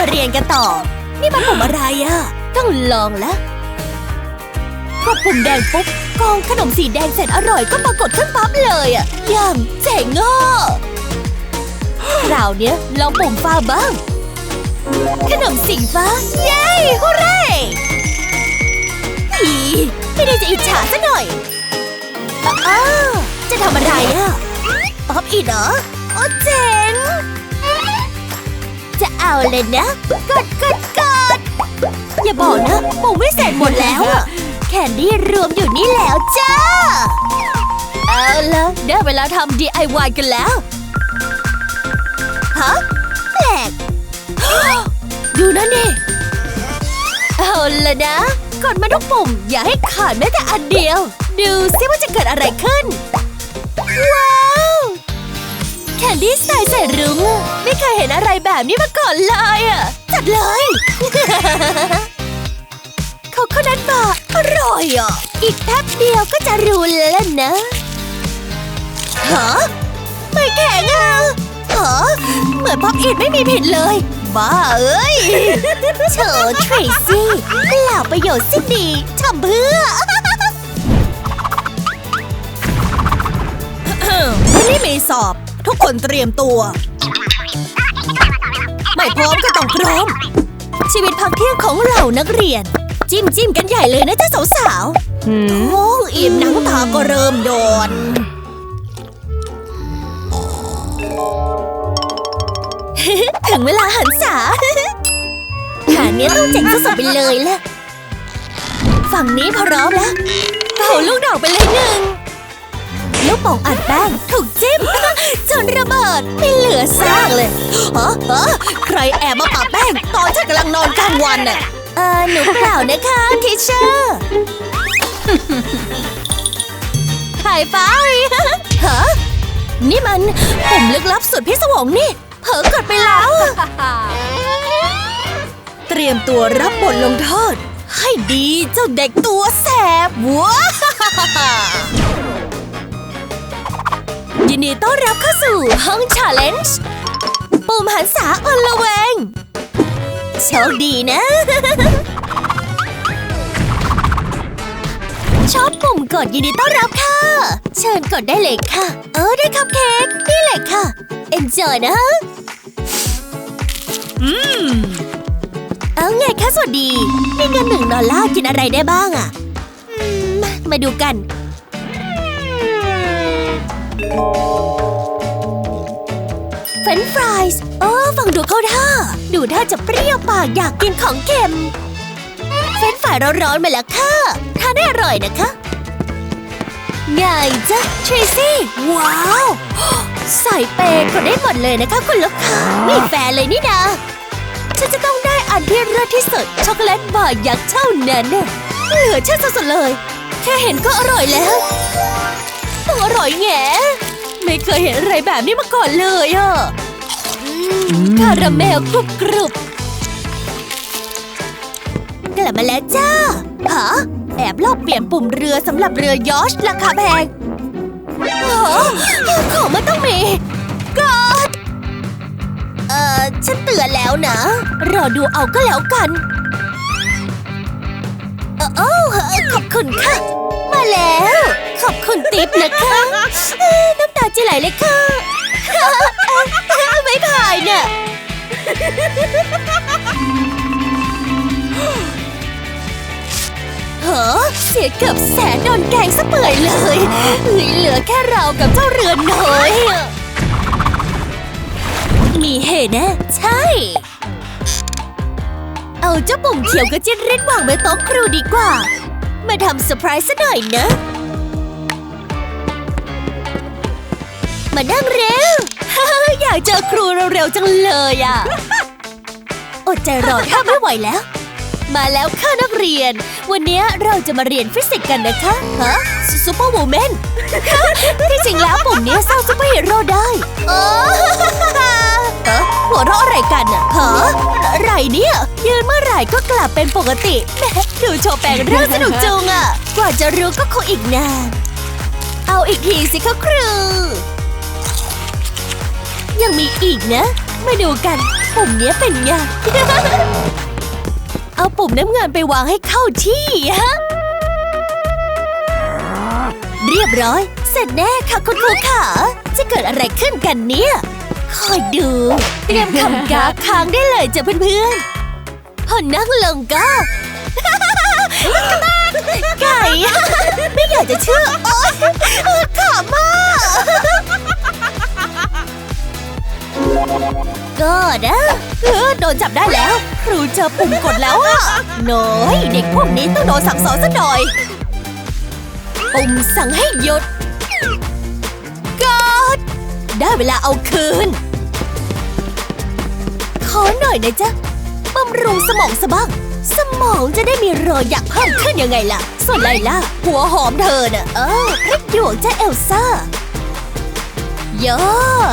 มาเรียนกันต่อ นี่มันปุ่มอะไรอะต้องลองแล้วกดปุ่มแดงปุ๊บกองขนมสีแดงเสร็จอร่อยก็ปรากฏขึ้นปั๊บเลยอะอย่างเจ๋งอะคราวเนี้ยลองปุ่มฟ้าบ้าง ขนมสีฟ้า เย้ฮูเร่อีไม่ได้จะอิจฉาซะหน่อยอ้าจะทำอะไรอะป๊อปอีกเหรอโอ้เจ๋ง จะเอาเลยนะ กดกดกดอย่าบอกนะปุ่มวิเศษหมดแล้วอะแคนดี้รวมอยู่นี่แล้วจ้า เอาละได้เวลาทำ DIY กันแล้ว ฮะ แปลก ดูนั่นดิเอาละนะ กดมาทุกปุ่ม อย่าให้ขาดแม้แต่อันเดียว ดูซิว่าจะเกิดอะไรขึ้น ว้าว แคนดี้สไตล์ใส่รุ้งไม่เคยเห็นอะไรแบบนี้มาก่อนเลยอะ จัดเลยเขาข้านัทบาร์อร่อยอะ อีกแป๊บเดียวก็จะรู้แล้วนะฮะไม่แข็งอะฮะเหมือนป๊อปอิดไม่มีผิดเลยบ้าเอ้ยเชอเทรซี่เปล่าประโยชน์สิ้นดีทำเพื่อวันนี้มีสอบ ทุกคนเตรียมตัว ไม่พร้อมก็ต้องพร้อม ชีวิตพักเที่ยงของเรานักเรียน จิ้มจิ้มกันใหญ่เลยนะเจ้าสาวๆโอ้อิ่มหนังตาก็เริ่มโดนถึงเวลาหันษางานนี้ต้องเจ๋งสุดๆไปเลยแหละฝั่งนี้พร้อมแล้วเป่าลูกดอกไปเลยหนึ่งลูกโป่งอัดแป้งถูกจิ้ม อซากเลยฮะฮะใครแอบมาปะแป้ง ตอนฉันกำลังนอนกลางวันน่ะ เออหนูเปล่านะคะทิเชอร์ไฮไฟฮะนี่มันปุ่มลึกลับสุดพิศวงนี่ เผลอกดไปแล้ว เตรียมตัวรับบทลงโทษให้ดีเจ้าเด็กตัวแสบว้า ยินดีต้อนรับเข้าสู่ห้องชาเลนจ์ปุ่มหันษาอลละเวง โชคดีนะ ชอบปุ่มกดยินดีต้อนรับค่ะ เชิญกดได้เลยค่ะ เออได้คัพเค้กนี่เลยค่ะ enjoy นะ อืม เอาไงคะสวัสดีมีเงินหนึ่งดอลลาร์กินอะไรได้บ้างอะอืมมามาดูกัน เฟรนฟรายส์โอ้ฟังดูเข้าท่า ดูท่าจะเปรี้ยวปากอยากกินของเค็ม เฟรนฟรายร้อนๆมาแล้วค่ะ ทานได้อร่อยนะคะ ไงจ๊ะทรีซี่ ว้าว ใส่เปย์ก็ได้หมดเลยนะคะคุณลูกค้าไม่แฟร์เลยนี่นาฉันจะต้องได้อันที่เลิศที่สุดช็อกโกแลตบาร์ยักษ์เท่านั้นน่ะเหลือเชื่อสุดๆเลย แค่เห็นก็อร่อยแล้ว ต้องอร่อยแง่ไม่เคยเห็นอะไรแบบนี้มาก่อนเลยอะอืมคาราเมลกรุบกรุบกลับมาแล้วจ้าฮะแอบลอบเปลี่ยนปุ่มเรือสำหรับเรือยอชต์ราคาแพงฮะของมันต้องมีกอดเอ่อ ฉันเตือนแล้วนะ รอดูเอาก็แล้วกันเออโอ้เอ่อขอบคุณค่ะ มาแล้ว ขอบคุณติ๊บนะคะเอ้อน้ำตาจะไหลเลยค่ะไม่ผ่านน่ะ เหรอเสียเกือบแสนโดนแกงซะเปื่อยเลยเหลือแค่เรากับเจ้าเรือนน้อย มีเหตุนะ ใช่ เอาเจ้าปุ่มเขียวกับจิ้นริดวางไว้โต๊ะครูดีกว่า มาทำเซอร์ไพรส์ซะหน่อยนะ มานั่งเร็ว อยากเจอครูเร็วๆจังเลยอะ อดใจรอแทบไม่ไหวแล้ว มาแล้วค่ะนักเรียน วันนี้เราจะมาเรียนฟิสิกส์กันนะคะ ฮะซูเปอร์วูแมนที่จริงแล้วปุ่มนี้สร้างซูเปอร์ฮีโร่ได้เออเออหัวเราะอะไรกันอะฮะอะไรเนี่ยยืนเมื่อไหร่ก็กลับเป็นปกติแหมดูโชว์แปลงเรื่องสนุกจุงอะ กว่าจะรู้ก็คงอีกนาน เอาอีกทีสิคะครู ยังมีอีกนะ มาดูกัน ปุ่มเนี้ยเป็นไง เอาปุ่มน้ำเงินไปวางให้เข้าที่ฮะ เรียบร้อย เสร็จแน่ค่ะคุณครูขา จะเกิดอะไรขึ้นกันเนี่ย คอยดู เตรียมคำกาค้างได้เลยจ้ะเพื่อนๆ พอนั่งลงก็ไก่ ไม่อยากจะเชื่อ โอ๊ย โดนจับได้แล้ว ครูเจอปุ่มกดแล้วอะน้อยเด็กพวกนี้ต้องโดนสั่งสอนซะหน่อย ปุ่มสั่งให้หยุดกดได้เวลาเอาคืน ขอหน่อยนะจ๊ะบำรุงสมองสะบ้าง สมองจะได้มีรอยอยากเพิ่มขึ้นยังไงล่ะ ส่วนไลล่าหัวหอมเธอน่ะ เออพริกหยวกจ้ะเอลซ่ายอ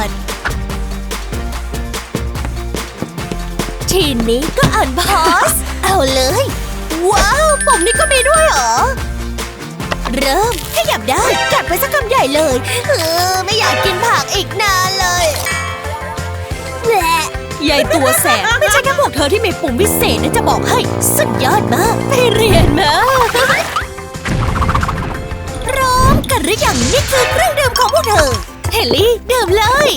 ด ทีนี้ก็อ่านพอส เอาเลย ว้าวปุ่มนี้ก็มีด้วยเหรอ เริ่มขยับได้ กัดไปสักคำใหญ่เลยเออไม่อยากกินผักอีกนานเลยแหละยายตัวแสบไม่ใช่แค่พวกเธอที่มีปุ่มวิเศษนะจะบอกให้ สุดยอดมาก ไปเรียนมาพร้อมกันหรือยังนี่คือเครื่องดื่มของพวกเธอ เฮลลี่ดื่มเลย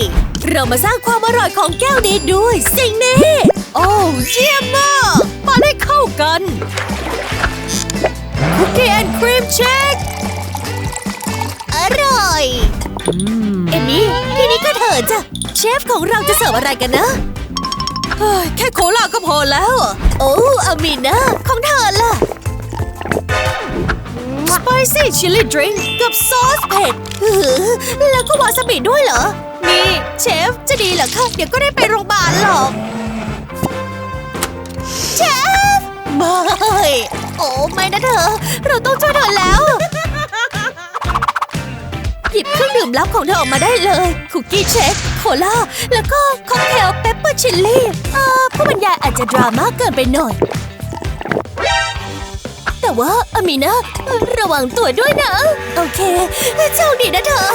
เรามาสร้างความอร่อยของแก้วนี้ด้วยสิ่งนี้ โอ้เยี่ยมมากมาได้เข้ากันคุกกี้แอนด์ครีมเชคอร่อย เอมมี่ทีนี้ก็เธอจ้ะ เชฟของเราจะเสิร์ฟอะไรกันนะเฮ้ยแค่โคลาก็พอแล้ว โอ้อามีนาของเธอล่ะ Spicy Chili Drink กับซอสเผ็ดอื้อแล้วก็วาซาบิด้วยเหรอ นี่ เชฟจะดีเหรอคะ เดี๋ยวก็ได้ไปโรงพยาบาลหรอก เชฟไม่โอ้ไม่นะเธอ เราต้องช่วยเธอแล้ว หยิบเครื่องดื่มลับของเธอออกมาได้เลย คุกกี้เชคโคลาแล้วก็ค็อกเทลเปปเปอร์ชิลลี่เอ่อผู้บรรยายอาจจะดราม่าเกินไปหน่อย แต่ว่าอามีนาระวังตัวด้วยนะ โอเคโชคดีนะเธอ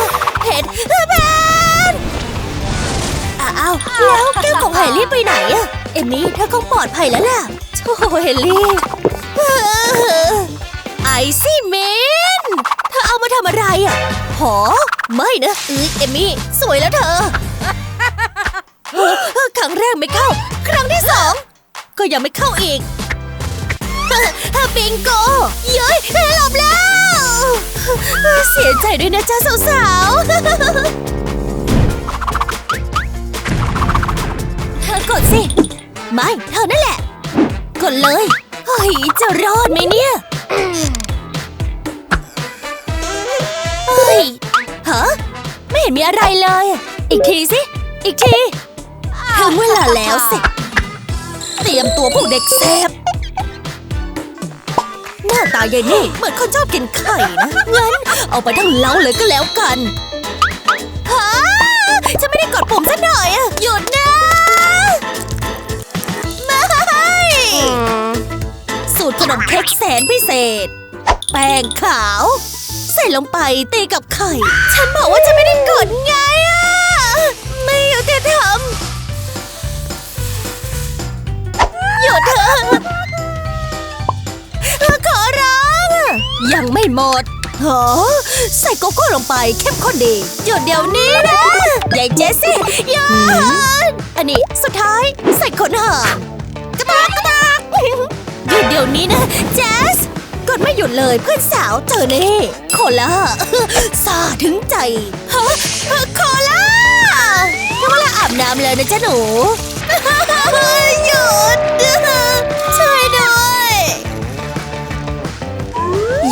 เห็นแพนอ้าวแล้วแก้วของเฮลลี่ไปไหนอะ เอมมี่เธอคงปลอดภัยแล้วล่ะโธ่เฮลลี่ไอซี่เมนเธอเอามาทำอะไรอะหอไม่นะเอ้ยเอมมี่สวยแล้วเธอ ครั้งแรกไม่เข้า ครั้งที่สอง ก็ยังไม่เข้าอีกบิงโกเย้ยหลับแล้ว เสียใจด้วยนะจ๊ะสาวๆเธอกดสิ ไม่เธอนั่นแหละ กดเลยเฮ้ยจะรอดไหมเนี่ยเฮ้ยฮะไม่เห็นมีอะไรเลย อีกทีสิ อีกทีถึงเวลาแล้วสิ เตรียมตัวพวกเด็กแซบหน้าตายายนี่เหมือนคนชอบกินไข่นะ งั้น เอาไปทั้งเล้าเลยก็แล้วกันฮะจะไม่ได้กดปุ่มซะหน่อยอะหยุดนะ มเค้กแสนพิเศษ แป้งขาว ใส่ลงไปตีกับไข่ ฉันบอกว่าจะไม่ได้กดไงอะไม่อยุติธรรมหยุดเถอะขอร้องยังไม่หมดหอใส่โกโก้ลงไปเข้มข้นดีหยุดเดี๋ยวนี้นะยายเจสซี่หยุดอันนี้สุดท้ายใส่ขนห่านกระตากกระตา ยุดเดี๋ยวนี้นะเจสกดไม่หยุดเลยเพื่อนสาวเจอเน่โคล่าซาถึงใจฮะโคล่าถึงเวลาอาบน้ำเลยนะจ๊ะหนูหยุดช่วยด้วย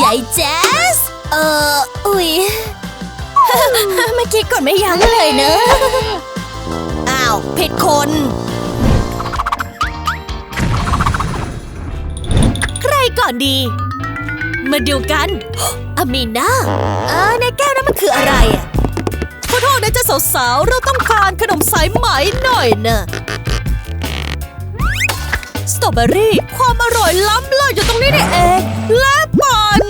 ยายแจ๊สเอออุ๊ยเมื่อกี้กดไม่ยั้งเลยเนอะอ้าวผิดคน ก่อนดี มาดูกันอามีนาเออในแก้วนั้นมันคืออะไรอะขอโทษนะจ๊ะสาวๆ เราต้องการขนมสายไหมหน่อยนะสตรอเบอรี่ ความอร่อยล้ำเลิศอยู่ตรงนี้นี่เอง และปัน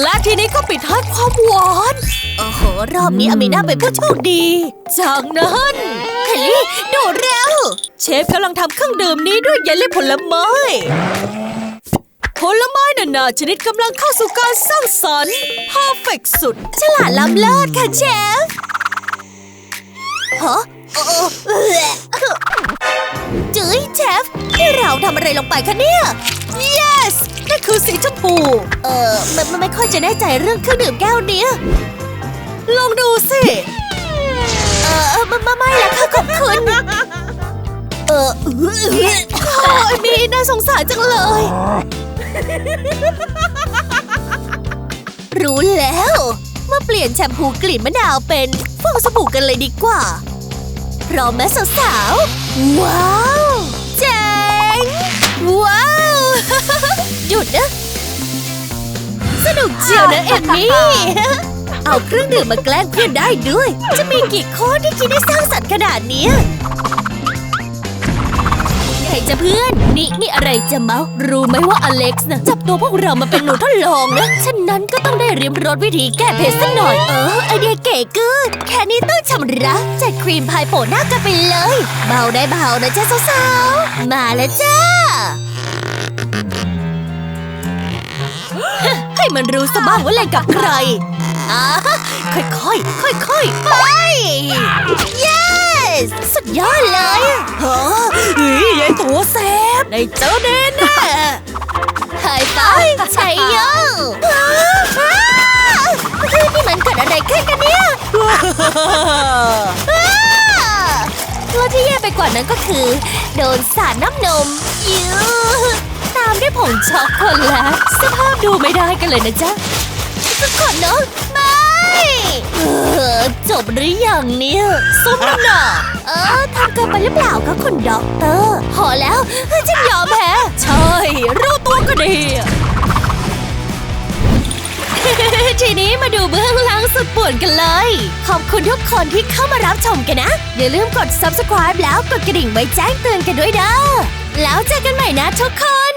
และทีนี้ก็ปิดท้ายความหวานโอ้โห รอบนี้อามีนาเป็นผู้โชคดี จากนั้นเฮลลี่ดูเร็ว เชฟกำลังทำเครื่องดื่มนี้ด้วยเยลลี่ผลไม้ ผลไม้นานาชนิดกำลังเข้าสู่การสร้างสรรค์เพอร์เฟกสุด ฉลาดล้ำเลิศค่ะเชฟฮะเอเออจื้ยเชฟนี่เราทำอะไรลงไปคะเนี่ย yes นั่นคือสีชมพู เออมันมันไม่ค่อยจะแน่ใจเรื่องเครื่องดื่มแก้วเนี้ย ลองดูสิ เออเออไม่ไม่ไม่ละค่ะขอบคุณ เออเออโอ้ยมีน่าสงสารจังเลย รู้แล้ว มาเปลี่ยนแชมพูกลิ่นมะนาวเป็นฟองสบู่กันเลยดีกว่า พร้อมไหมสาวๆ ว้าวเจ๋ง ว้าว หยุดนะ สนุกเจียวนะเอมมี่ เอาเครื่องดื่มมาแกล้งเพื่อนได้ด้วย จะมีกี่คนที่คิดได้สร้างสรรค์ขนาดเนี้ ยไงจะเพื่อน นี่นี่อะไรจะเมารู้ไหมว่าอเล็กซ์นะจับตัวพวกเรามาเป็นหนูทดลองนะ ฉะนั้นก็ต้องได้เรียมรสวิธีแก้เผ็ดสักหน่อย เออไอเดียเก๋เกินแค่นี้ต้องชำระจัดครีมพายโปะหน้ากันไปเลย เบาได้เบานะจ๊ะสาวๆ มาแล้วจ้าให้มันรู้ซะบ้างว่าเล่นกับใครอ่าค่อยๆ ค่อยๆ ไป yes สุดยอดเลยฮะเฮ้ยยายตัวแซบในเจ้าเด่นน่ะไฮไฟชัยโยว้าวว้าวเฮ้ยนี่มันเกิดอะไรขึ้นกันเนี่ยว้าวแล้วที่แย่ไปกว่านั้นก็คือ โดนสาดน้ำนมยูตามด้วยผงช็อกโกแลตสภาพดูไม่ได้กันเลยนะจ๊ะทุกคนเนาะไม่ เออจบหรือยังเนี่ยสมน้ำหนักเออทำเกินไปหรือเปล่าคะคุณด็อกเตอร์พอแล้วฉันยอมแพ้ใช่รู้ตัวก็ดี ทีนี้มาดูเบื้องหลังสุดป่วนกันเลย ขอบคุณทุกคนที่เข้ามารับชมกันนะ อย่าลืมกด subscribe แล้วกดกระดิ่งไว้แจ้งเตือนกันด้วยเด้อแล้วเจอกันใหม่นะทุกคน